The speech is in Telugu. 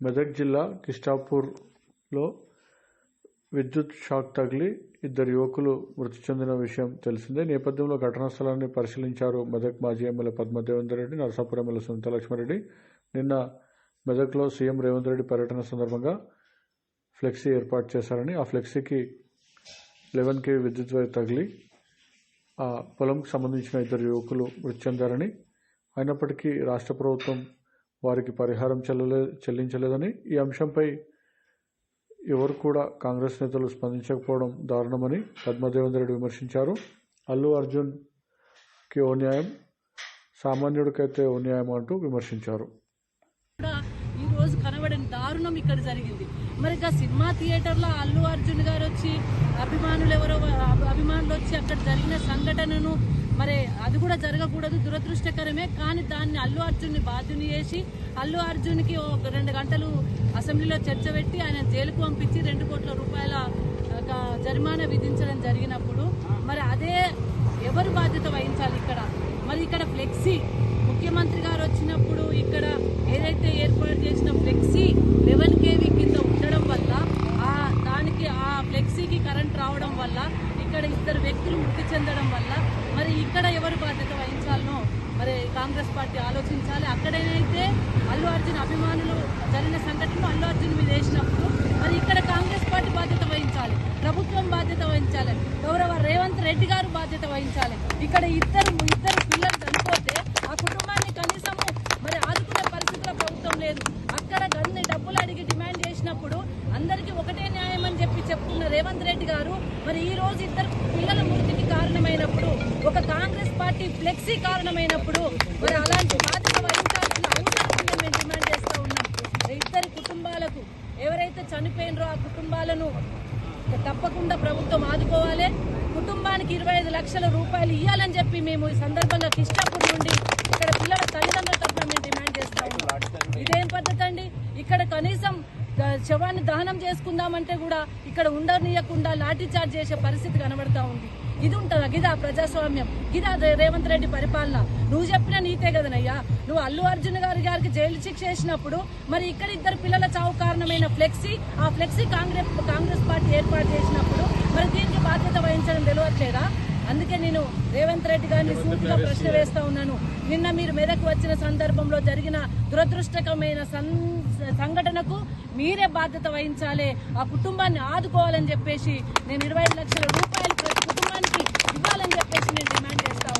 మెదక్ జిల్లా కిష్టాపూర్లో విద్యుత్ షాక్ తగిలి ఇద్దరు యువకులు మృతి చెందిన విషయం తెలిసిందే. నేపథ్యంలో ఘటనా స్థలాన్ని పరిశీలించారు మెదక్ మాజీ ఎమ్మెల్యే పద్మదేవేందర్ రెడ్డి నరసాపురం ఎమ్మెల్యే సునీత లక్ష్మారెడ్డి. నిన్న మెదక్లో సీఎం రేవంత్ రెడ్డి పర్యటన సందర్భంగా ఫ్లెక్సీ ఏర్పాటు చేశారని ఆ ఫ్లెక్సీకి లెవెన్ కే విద్యుత్ వైర్ తగిలి ఆ పొలంకు సంబంధించిన ఇద్దరు యువకులు మృతి చెందారని. అయినప్పటికీ రాష్ట్ర ప్రభుత్వం వారికి పరిహారం చెల్లలే చెల్లించలేదని ఈ అంశంపై ఎవరు కూడా కాంగ్రెస్ నేతలు స్పందించకపోవడం దారుణమని పద్మదేవేందర్ రెడ్డి విమర్శించారు. అల్లు అర్జున్కి ఓ న్యాయం సామాన్యుడికైతే ఓ న్యాయం అంటూ విమర్శించారు. కూడా ఈ రోజు దారుణం ఇక్కడ జరిగింది. మరి ఇక సినిమా థియేటర్లో అల్లు అర్జున్ గారు వచ్చి అభిమానులు ఎవరో అభిమానులు వచ్చి అక్కడ జరిగిన సంఘటనను మరి అది కూడా జరగకూడదు దురదృష్టకరమే. కానీ దాన్ని అల్లు అర్జున్ని బాధ్యుని చేసి అల్లు అర్జున్కి ఒక రెండు గంటలు అసెంబ్లీలో చర్చ పెట్టి ఆయన జైలుకు పంపించి రెండు కోట్ల రూపాయల ఒక జరిమానా విధించడం జరిగినప్పుడు మరి అదే ఎవరు బాధ్యత వహించాలి ఇక్కడ? మరి ఇక్కడ ఫ్లెక్సీ ముఖ్యమంత్రి గారు వచ్చినప్పుడు ఇక్కడ ఏదైతే ఏర్పాటు చేసిన ఫ్లెక్సీ లెవెన్ కేవీ కింద ఉండడం వల్ల ఆ దానికి ఆ ఫ్లెక్సీకి కరెంట్ రావడం వల్ల ఇక్కడ ఇద్దరు మృతి చెందడం వల్ల మరి ఇక్కడ ఎవరు బాధ్యత వహించాలనో మరి కాంగ్రెస్ పార్టీ ఆలోచించాలి. అక్కడైతే అల్లు అర్జున్ అభిమానులు జరిగిన సంఘటనలు అల్లు అర్జున్ మీద వేసినప్పుడు మరి ఇక్కడ కాంగ్రెస్ పార్టీ బాధ్యత వహించాలి. ప్రభుత్వం బాధ్యత వహించాలి. గౌరవ రేవంత్ రెడ్డి గారు బాధ్యత వహించాలి. ఇక్కడ ఇద్దరు ఇద్దరు పిల్లలు చనిపోతే ఆ కుటుంబాన్ని కనీసము మరి ఆదుకునే పరిస్థితిలో ప్రభుత్వం లేదు. రేవంత్ రెడ్డి గారు మరి ఈ రోజు ఇద్దరు పిల్లల మృతికి కారణమైనప్పుడు ఒక కాంగ్రెస్ పార్టీ ఫ్లెక్సీ కారణమైనప్పుడు మరి అలాంటి బాధ్యత వహించాల్సిన అవసరం మేము డిమాండ్ చేస్తూ ఉన్నాం. ఇద్దరి కుటుంబాలకు ఎవరైతే చనిపోయినరో ఆ కుటుంబాలను తప్పకుండా ప్రభుత్వం ఆదుకోవాలి. కుటుంబానికి ఇరవై ఐదు లక్షల రూపాయలు ఇవ్వాలని చెప్పి మేము ఈ సందర్భంగా కిష్టాపూర్ నుండి ఇక్కడ పిల్లల తల్లిదండ్రుల తరఫున మేము డిమాండ్ చేస్తా ఉన్నాం. ఇదేం పద్ధతి అండి? ఇక్కడ కనీసం శవాన్ని దహనం చేసుకుందామంటే కూడా ఇక్కడ ఉండనీయకుండా లాఠీచార్జ్ చేసే పరిస్థితి కనబడతా ఉంది. ఇది ఉంటుందా? గిదా ప్రజాస్వామ్యం. గిదా రేవంత్ రెడ్డి పరిపాలన. నువ్వు చెప్పిన నీతే కదనయ్యా. నువ్వు అల్లు అర్జున్ గారి గారికి జైలు శిక్ష వేసినప్పుడు మరి ఇక్కడ ఇద్దరు పిల్లల చావు కారణమైన ఫ్లెక్సీ ఆ ఫ్లెక్సీ కాంగ్రెస్ కాంగ్రెస్ పార్టీ ఏర్పాటు చేసినప్పుడు మరి దీనికి బాధ్యత వహించడం తెలియట్లేదా అందుకే నేను రేవంత్ రెడ్డి గారిని సూటిగా ప్రశ్న వేస్తా ఉన్నాను. నిన్న మీరు మెదక్ వచ్చిన సందర్భంలో జరిగిన దురదృష్టకమైన సం- సంఘటనకు మీరే బాధ్యత వహించాలి. ఆ కుటుంబాన్ని ఆదుకోవాలని చెప్పేసి నేను ఇరవై లక్షల రూపాయలు ప్రతి కుటుంబానికి ఇవ్వాలని చెప్పేసి నేను డిమాండ్ చేస్తా